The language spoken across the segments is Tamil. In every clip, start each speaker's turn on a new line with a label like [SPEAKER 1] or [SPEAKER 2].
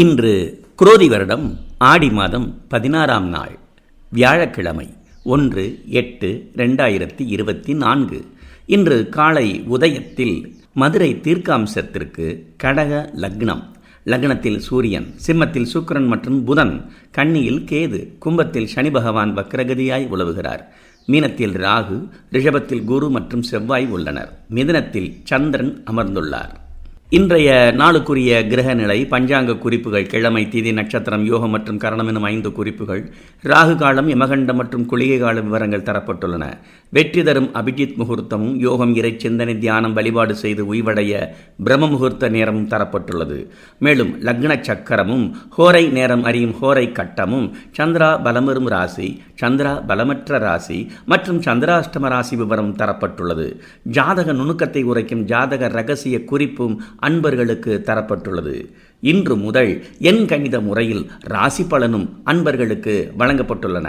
[SPEAKER 1] இன்று குரோதி வருடம் ஆடி மாதம் பதினாறாம் நாள் வியாழக்கிழமை ஒன்று எட்டு ரெண்டாயிரத்தி இருபத்தி நான்கு. இன்று காலை உதயத்தில் மதுரை தீர்க்காம்சத்திற்கு கடக லக்னம். லக்னத்தில் சூரியன் சிம்மத்தில் சுக்கிரன் மற்றும் புதன் கன்னியில் கேது கும்பத்தில் சனி பகவான் வக்ரகதியாய் உலவுகிறார். மீனத்தில் ராகு ரிஷபத்தில் குரு மற்றும் செவ்வாய் உள்ளனர். மிதனத்தில் சந்திரன் அமர்ந்துள்ளார். இன்றைய நாளுக்குரிய கிரக நிலை பஞ்சாங்க குறிப்புகள் கிழமை தீதி நட்சத்திரம் யோகம் மற்றும் கரணம் எனும் ஐந்து குறிப்புகள் ராகு காலம் யமகண்டம் மற்றும் குளிகை கால விவரங்கள் தரப்பட்டுள்ளன. வெற்றி தரும் அபிஜித் முகூர்த்தமும் யோகம் இறை சிந்தனை தியானம் வழிபாடு செய்து உய்வடைய பிரம்ம முகூர்த்த நேரமும் தரப்பட்டுள்ளது. மேலும் லக்ன சக்கரமும் ஹோரை நேரம் அறியும் ஹோரை கட்டமும் சந்திரா பலமரும் ராசி சந்திரா பலமற்ற ராசி மற்றும் சந்திராஷ்டம ராசி விவரம் தரப்பட்டுள்ளது. ஜாதக நுணுக்கத்தை உரைக்கும் ஜாதக ரகசிய குறிப்பும் அன்பர்களுக்கு தரப்பட்டுள்ளது. இன்று முதல் எண் கணித முறையில் ராசி பலனும் அன்பர்களுக்கு வழங்கப்பட்டுள்ளன.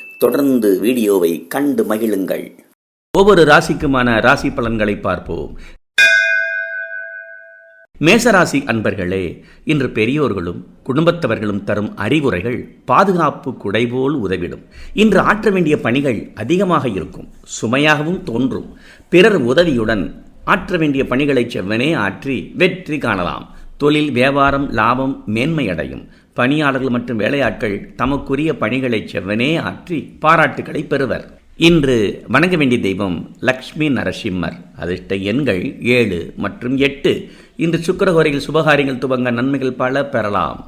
[SPEAKER 1] தொடர்ந்து வீடியோவை கண்டு மகிழுங்கள். ஒவ்வொரு ராசிக்குமான ராசி பலன்களை பார்ப்போம். மேசராசி அன்பர்களே இன்று பெரியோர்களும் குடும்பத்தவர்களும் தரும் அறிவுரைகள் பாதுகாப்பு குடைபோல் உதவிடும். இன்று ஆற்ற வேண்டிய பணிகள் அதிகமாக இருக்கும் சுமையாகவும் தோன்றும். பிறர் உதவியுடன் ஆற்ற வேண்டிய பணிகளை செவ்வனே ஆற்றி வெற்றி காணலாம். தொழில் வியாபாரம் லாபம் மேன்மையடையும். பணியாளர்கள் மற்றும் வேலையாட்கள் தமக்குரிய பணிகளை செவ்வனே ஆற்றி பாராட்டுகளை பெறுவர். இன்று வணங்க வேண்டிய தெய்வம் லக்ஷ்மி நரசிம்மர். அதிர்ஷ்ட எண்கள் ஏழு மற்றும் எட்டு. இன்று சுக்கரகோரையில் சுபகாரியங்கள் துவங்க நன்மைகள் பல பெறலாம்.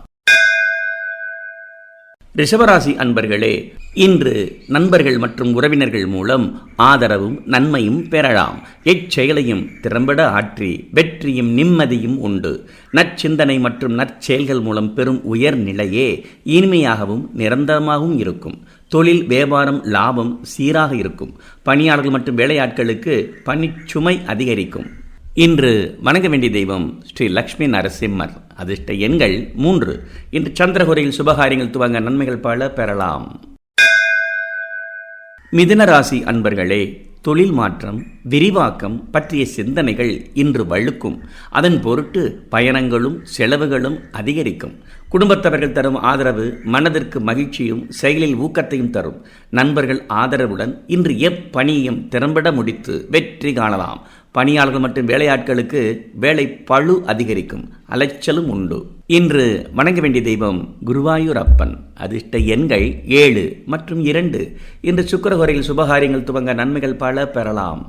[SPEAKER 1] ரிஷபராசி அன்பர்களே இன்று நண்பர்கள் மற்றும் உறவினர்கள் மூலம் ஆதரவும் நன்மையும் பெறலாம். எச்செயலையும் திறம்பட ஆற்றி வெற்றியும் நிம்மதியும் உண்டு. நற்சிந்தனை மற்றும் நற்செயல்கள் மூலம் பெறும் உயர்நிலையே இனிமையாகவும் நிரந்தரமாகவும் இருக்கும். தொழில் வியாபாரம் லாபம் சீராக இருக்கும். பணியாளர்கள் மற்றும் வேலையாட்களுக்கு பணிச்சுமை அதிகரிக்கும். இன்று வணங்க வேண்டிய தெய்வம் ஸ்ரீ லக்ஷ்மி நரசிம்மர். அதிர்ஷ்ட எண்கள் மூன்று. இன்று சந்திரகுரையில் சுபகாரியங்கள் துவங்க நன்மைகள் பல பெறலாம். மிதுன ராசி அன்பர்களே தொழில் மாற்றம் விரிவாக்கம் பற்றிய சிந்தனைகள் இன்று வழுக்கும். அதன் பொருட்டு பயணங்களும் செலவுகளும் அதிகரிக்கும். குடும்பத்தவர்கள் தரும் ஆதரவு மனதிற்கு மகிழ்ச்சியும் செயலில் ஊக்கத்தையும் தரும். நண்பர்கள் ஆதரவுடன் இன்று எப்பணியையும் திறம்பட முடித்து வெற்றி காணலாம். பணியாளர்கள் மற்றும் வேலையாட்களுக்கு வேலை பழு அதிகரிக்கும் அலைச்சலும் உண்டு. இன்று வணங்க வேண்டிய தெய்வம் குருவாயூர் அப்பன் அதிர்ஷ்ட எண்கள் ஏழு மற்றும் இரண்டு. இன்று சுக்கரகுரையில் சுபகாரியங்கள் துவங்க நன்மைகள் பல பெறலாம்.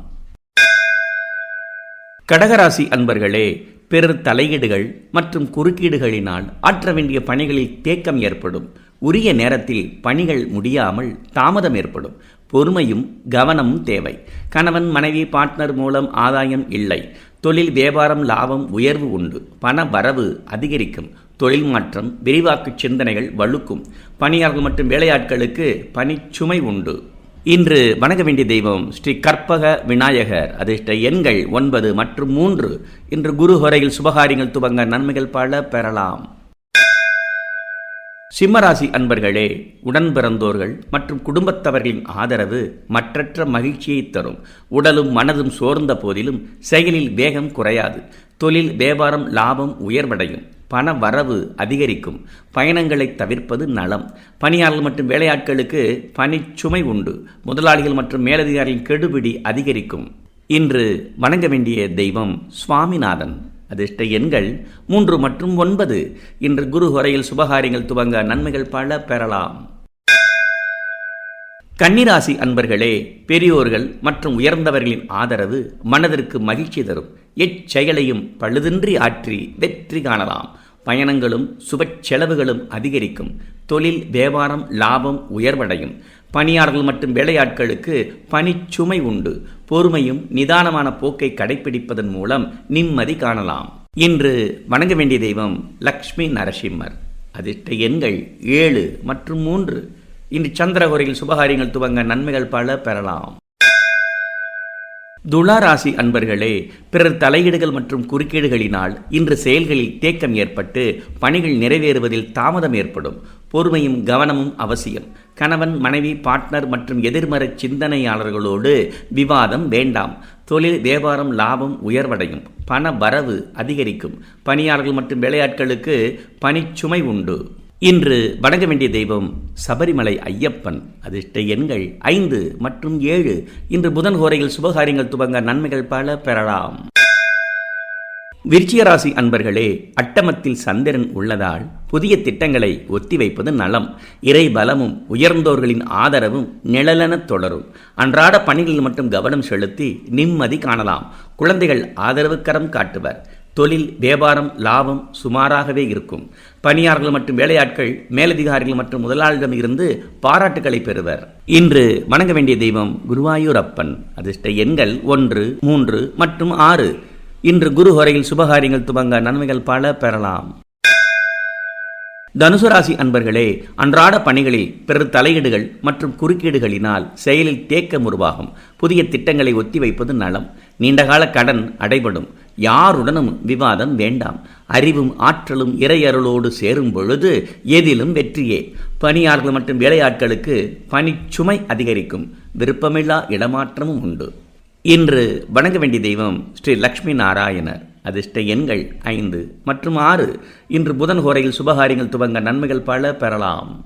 [SPEAKER 1] கடகராசி அன்பர்களே பிறர் தலையீடுகள் மற்றும் குறுக்கீடுகளினால் ஆற்ற வேண்டிய பணிகளில் தேக்கம் ஏற்படும். உரிய நேரத்தில் பணிகள் முடியாமல் தாமதம் ஏற்படும். பொறுமையும் கவனமும் தேவை. கணவன் மனைவி பார்ட்னர் மூலம் ஆதாயம் இல்லை. தொழில் வியாபாரம் லாபம் உயர்வு உண்டு. பண வரவு அதிகரிக்கும். தொழில் மாற்றம் விரிவாக்கு சிந்தனைகள் வலுக்கும். பணியாளர்கள் மற்றும் வேலையாட்களுக்கு பணிச்சுமை உண்டு. இன்று வணங்க வேண்டிய தெய்வம் ஸ்ரீ கற்பக விநாயகர். அதிர்ஷ்ட எண்கள் ஒன்பது மற்றும் மூன்று. இன்று குரு ஹொரையில் சுபகாரியங்கள் துவங்க நன்மைகள் பல பெறலாம். சிம்மராசி அன்பர்களே உடன் பிறந்தோர்கள் மற்றும் குடும்பத்தவர்களின் ஆதரவு மற்றற்ற மகிழ்ச்சியை தரும். உடலும் மனதும் சோர்ந்த போதிலும் செயலில் வேகம் குறையாது. தொழில் வியாபாரம் லாபம் உயர்வடையும். பண வரவு அதிகரிக்கும். பயணங்களை தவிர்ப்பது நலம். பணியாளர்கள் மற்றும் வேலையாட்களுக்கு பணிச்சுமை உண்டு. முதலாளிகள் மற்றும் மேலதிகாரிகளின் கெடுபிடி அதிகரிக்கும். இன்று வணங்க வேண்டிய தெய்வம் சுவாமிநாதன். அதிர்ஷ்ட எண்கள் மூன்று மற்றும் ஒன்பது. இன்று குரு ஹொரையில் சுபகாரியங்கள் துவங்க நன்மைகள் பல பெறலாம். கன்னிராசி அன்பர்களே பெரியோர்கள் மற்றும் உயர்ந்தவர்களின் ஆதரவு மனதிற்கு மகிழ்ச்சி தரும். எச்செயலையும் பழுதின்றி ஆற்றி வெற்றி காணலாம். பயணங்களும் சுப செலவுகளும் அதிகரிக்கும். தொழில் வியாபாரம் லாபம் உயர்வடையும். பணியாளர்கள் மற்றும் வேலையாட்களுக்கு பணிச்சுமை உண்டு. பொறுமையும் நிதானமான போக்கை கடைபிடிப்பதன் மூலம் நிம்மதி காணலாம். இன்று வணங்க வேண்டிய தெய்வம் லக்ஷ்மி நரசிம்மர். அதிர்ஷ்ட எண்கள் ஏழு மற்றும் மூன்று. இன்று சந்திரகுரையில் சுபகாரியங்கள் துவங்க நன்மைகள் பல பெறலாம். துளாராசி அன்பர்களே பிறர் தலையீடுகள் மற்றும் குறுக்கீடுகளினால் இன்று செயல்களில் தேக்கம் ஏற்பட்டு பணிகள் நிறைவேறுவதில் தாமதம் ஏற்படும். பொறுமையும் கவனமும் அவசியம். கணவன் மனைவி பார்ட்னர் மற்றும் எதிர்மறை சிந்தனையாளர்களோடு விவாதம் வேண்டாம். தொழில் வியாபாரம் லாபம் உயர்வடையும். பண வரவு அதிகரிக்கும். பணியாளர்கள் மற்றும் வேலையாட்களுக்கு பணிச்சுமை உண்டு. இன்று வணங்க வேண்டிய தெய்வம் சபரிமலை ஐயப்பன். அதிர்ஷ்ட எண்கள் ஐந்து மற்றும் ஏழு. இன்று புதன் கோரையில் சுபகாரியங்கள் துவங்க நன்மைகள் பல பெறலாம். விருச்சிகராசி அன்பர்களே அட்டமத்தில் சந்திரன் உள்ளதால் புதிய திட்டங்களை ஒத்திவைப்பது நலம். இறை பலமும் உயர்ந்தோர்களின் ஆதரவும் நிழலென தொடரும். அன்றாட பணிகளில் மட்டும் கவனம் செலுத்தி நிம்மதி காணலாம். குழந்தைகள் ஆதரவுக்கரம் காட்டுவர். தொழில் வியாபாரம் லாபம் சுமாராகவே இருக்கும். பணியாளர்கள் மற்றும் வேலையாட்கள் மேலதிகாரிகள் மற்றும் முதலாளிடம் இருந்து பாராட்டுகளை பெறுவர். இன்று வணங்க வேண்டிய தெய்வம் குருவாயூர் அப்பன் அதிர்ஷ்ட எண்கள் ஒன்று மூன்று மற்றும் ஆறு. இன்று குரு ஹொரையில் சுபகாரியங்கள் துவங்க நன்மைகள் பல பெறலாம். தனுசு ராசி அன்பர்களே அன்றாட பணிகளில் பிறர் தலையீடுகள் மற்றும் குறுக்கீடுகளினால் செயலில் தேக்கம் உருவாகும். புதிய திட்டங்களை ஒத்திவைப்பது நலம். நீண்டகால கடன் அடைபடும். யாருடனும் விவாதம் வேண்டாம். அறிவும் ஆற்றலும் இறையருளோடு சேரும் பொழுது எதிலும் வெற்றியே. பணியாளர்கள் மற்றும் வேலையாட்களுக்கு பணிச்சுமை அதிகரிக்கும். விருப்பமில்லா இடமாற்றமும் உண்டு. இன்று வணங்க வேண்டிய தெய்வம் ஸ்ரீ லக்ஷ்மி நாராயணர். அதிர்ஷ்ட எண்கள் ஐந்து மற்றும் ஆறு. இன்று புதன் கோரையில் சுபகாரியங்கள் துவங்க நன்மைகள் பல பெறலாம்.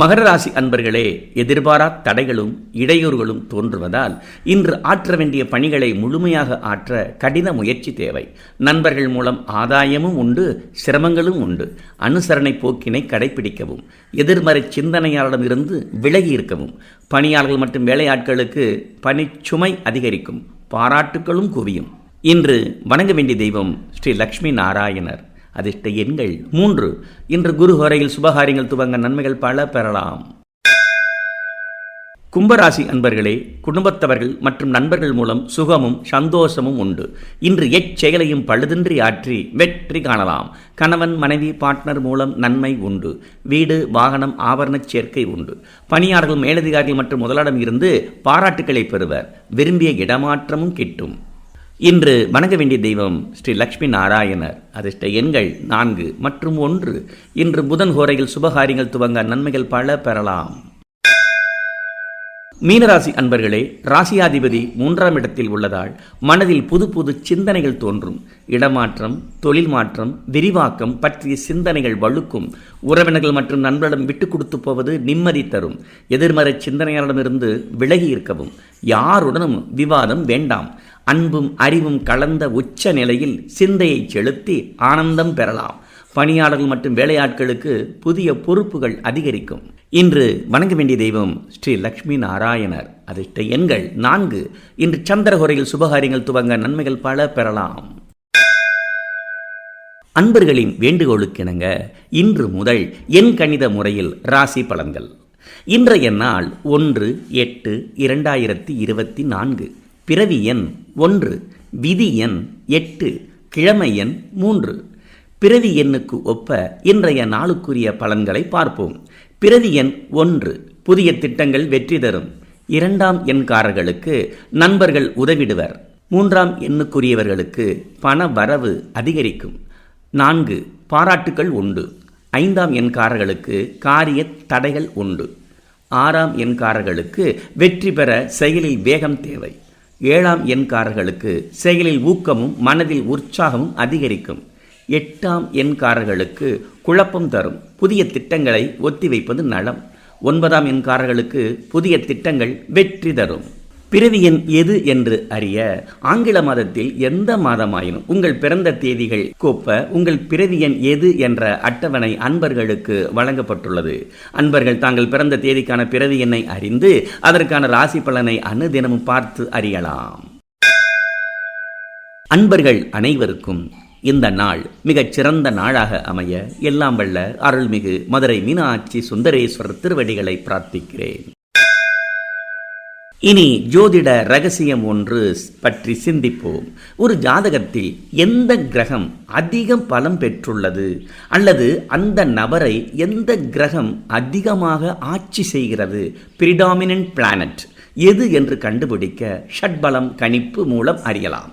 [SPEAKER 1] மகர ராசி அன்பர்களே எதிர்பாரா தடைகளும் இடையூறுகளும் தோன்றுவதால் இன்று ஆற்ற வேண்டிய பணிகளை முழுமையாக ஆற்ற கடின முயற்சி தேவை. நண்பர்கள் மூலம் ஆதாயமும் உண்டு சிரமங்களும் உண்டு. அனுசரணை போக்கினை கடைபிடிக்கவும் எதிர்மறை சிந்தனையாளரிடமிருந்து விலகி இருக்கவும். பணியாளர்கள் மற்றும் வேலையாட்களுக்கு பணிச்சுமை அதிகரிக்கும் பாராட்டுகளும் குவியும். இன்று வணங்க வேண்டிய தெய்வம் ஸ்ரீ லக்ஷ்மி நாராயணர். அதிர்ஷ்ட எண்கள் மூன்று. இன்று குரு ஹோரையில் சுபகாரியங்கள் துவங்க நன்மைகள் பல பெறலாம். கும்பராசி அன்பர்களே குடும்பத்தவர்கள் மற்றும் நண்பர்கள் மூலம் சுகமும் சந்தோஷமும் உண்டு. இன்று எச்செயலையும் பழுதின்றி ஆற்றி வெற்றி காணலாம். கணவன் மனைவி பார்ட்னர் மூலம் நன்மை உண்டு. வீடு வாகனம் ஆபரணச் சேர்க்கை உண்டு. பணியாளர்கள் மேலதிகாரிகள் மற்றும் முதலிடம் இருந்து பாராட்டுக்களை பெறுவர். விரும்பிய இடமாற்றமும் கிட்டும். இன்று வணங்க வேண்டிய தெய்வம் ஸ்ரீ லக்ஷ்மி நாராயணர். அதிர்ஷ்ட எண்கள் நான்கு மற்றும் ஒன்று. இன்று புதன் ஹோரையில் சுபகாரியங்கள் துவங்க நன்மைகள் பல பெறலாம். மீனராசி அன்பர்களே ராசியாதிபதி மூன்றாம் இடத்தில் உள்ளதால் மனதில் புது புது சிந்தனைகள் தோன்றும். இடமாற்றம் தொழில் மாற்றம் விரிவாக்கம் பற்றிய சிந்தனைகள் வழுக்கும். உறவினர்கள் மற்றும் நண்பர்களிடம் விட்டு கொடுத்து போவது நிம்மதி தரும். எதிர்மறை சிந்தனையாளரிடமிருந்து விலகி இருக்கவும். யாருடனும் விவாதம் வேண்டாம். அன்பும் அறிவும் கலந்த உச்ச நிலையில் சிந்தையை செலுத்தி ஆனந்தம் பெறலாம். பணியாளர்கள் மற்றும் வேலையாட்களுக்கு புதிய பொறுப்புகள் அதிகரிக்கும். இன்று வணங்க வேண்டிய தெய்வம் ஸ்ரீ லக்ஷ்மி நாராயணர். அதிர்ஷ்ட எண்கள் நான்கு. இன்று சந்திரகுரையில் சுபகாரியங்கள் துவங்க நன்மைகள் பல பெறலாம். அன்பர்களின் வேண்டுகோளுக்கிணங்க இன்று முதல் என் கணித முறையில் ராசி பலன்கள். இன்றைய நாள் ஒன்று எட்டு இரண்டாயிரத்தி இருபத்தி நான்கு. பிறவி எண் ஒன்று விதி எண் எட்டு கிழமை எண் மூன்று. பிறவி எண்ணுக்கு ஒப்ப இன்றைய நாளுக்குரிய பலன்களை பார்ப்போம். பிறவி எண் ஒன்று புதிய திட்டங்கள் வெற்றி தரும். இரண்டாம் எண்காரர்களுக்கு நண்பர்கள் உதவிடுவர். மூன்றாம் எண்ணுக்குரியவர்களுக்கு பண வரவு அதிகரிக்கும். நான்கு பாராட்டுக்கள் உண்டு. ஐந்தாம் எண்காரர்களுக்கு காரிய தடைகள் உண்டு. ஆறாம் எண்காரர்களுக்கு வெற்றி பெற செயலில் வேகம் தேவை. ஏழாம் எண்காரர்களுக்கு செயலில் ஊக்கமும் மனதில் உற்சாகமும் அதிகரிக்கும். எட்டாம் எண்காரர்களுக்கு குழப்பம் தரும். புதிய திட்டங்களை ஒத்திவைப்பது நலம். ஒன்பதாம் எண்காரர்களுக்கு புதிய திட்டங்கள் வெற்றி தரும். பிறவி எண் எது என்று அறிய ஆங்கில மாதத்தில் எந்த மாதமாயினும் உங்கள் பிறந்த தேதிகள் கோப்ப உங்கள் பிறவி எண் எது என்ற அட்டவணை அன்பர்களுக்கு வழங்கப்பட்டுள்ளது. அன்பர்கள் தாங்கள் பிறந்த தேதிக்கான பிறவி எண்ணை அறிந்து அதற்கான ராசி பலனை அனுதினமும் பார்த்து அறியலாம். அன்பர்கள் அனைவருக்கும் இந்த நாள் மிகச் சிறந்த நாளாக அமைய எல்லாம் வல்ல அருள்மிகு மதுரை மீனாட்சி சுந்தரேஸ்வரர் திருவடிகளை பிரார்த்திக்கிறேன். இனி ஜோதிட ரகசியம் ஒன்று பற்றி சிந்திப்போம். ஒரு ஜாதகத்தில் எந்த கிரகம் அதிகம் பலம் பெற்றுள்ளது? அல்லது அந்த நபரை எந்த கிரகம் அதிகமாக ஆட்சி செய்கிறது? பிரிடாமினன்ட் பிளானட் எது என்று கண்டுபிடிக்க ஷட்பலம் கணிப்பு மூலம் அறியலாம்.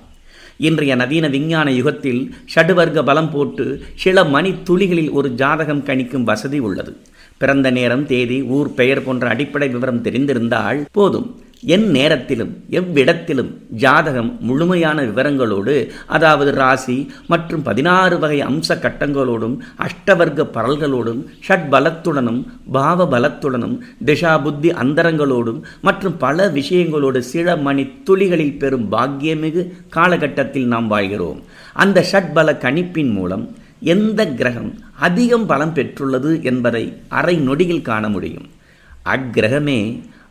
[SPEAKER 1] இன்றைய நவீன விஞ்ஞான யுகத்தில் ஷடுவர்க்க பலம் போட்டு சில மணி துளிகளில் ஒரு ஜாதகம் கணிக்கும் வசதி உள்ளது. பிறந்த நேரம் தேதி ஊர் பெயர் போன்ற அடிப்படை விவரம் தெரிந்திருந்தால் போதும். என் நேரத்திலும் எவ்விடத்திலும் ஜாதகம் முழுமையான விவரங்களோடு அதாவது ராசி மற்றும் பதினாறு வகை அம்ச கட்டங்களோடும் அஷ்டவர்க்க பரல்களோடும் ஷட் பலத்துடனும் பாவ பலத்துடனும் திஷா புத்தி அந்தரங்களோடும் மற்றும் பல விஷயங்களோடு சில மணி துளிகளில் பெறும் பாக்கியமிகு காலகட்டத்தில் நாம் வாழ்கிறோம். அந்த ஷட்பல கணிப்பின் மூலம் எந்த கிரகம் அதிகம் பலம் பெற்றுள்ளது என்பதை அரை நொடியில் காண முடியும். அக்கிரகமே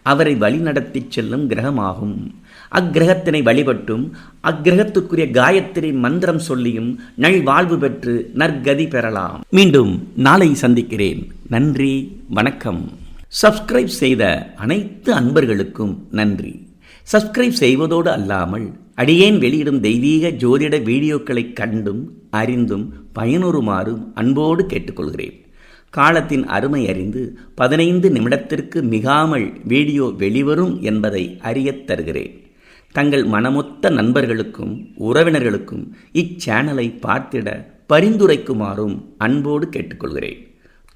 [SPEAKER 1] அவரை வழிநடத்திச் செல்லும் கிரகமாகும். அக்கிரகத்தினை வழிபட்டும் அக்கிரகத்துக்குரிய காயத்திரி மந்திரம் சொல்லியும் நல் வாழ்வு பெற்று நற்கதி பெறலாம். மீண்டும் நாளை சந்திக்கிறேன். நன்றி வணக்கம். சப்ஸ்கிரைப் செய்த அனைத்து அன்பர்களுக்கும் நன்றி. சப்ஸ்கிரைப் செய்வதோடு அல்லாமல் அடியேன் வெளியிடும் தெய்வீக ஜோதிட வீடியோக்களை கண்டும் அறிந்தும் பயனுறுமாறும் அன்போடு கேட்டுக்கொள்கிறேன். காலத்தின் அருமை அறிந்து பதினைந்து நிமிடத்திற்கு மிகாமல் வீடியோ வெளிவரும் என்பதை அறியத் தருகிறேன். தங்கள் மனமொத்த நண்பர்களுக்கும் உறவினர்களுக்கும் இச்சேனலை பார்த்திட பரிந்துரைக்குமாறும் அன்போடு கேட்டுக்கொள்கிறேன்.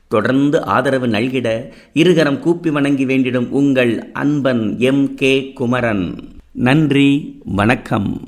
[SPEAKER 1] தொடர்ந்து ஆதரவு நல்கிட இருகரம் கூப்பி வணங்கி வேண்டிடும் உங்கள் அன்பன் எம் கே குமரன். நன்றி வணக்கம்.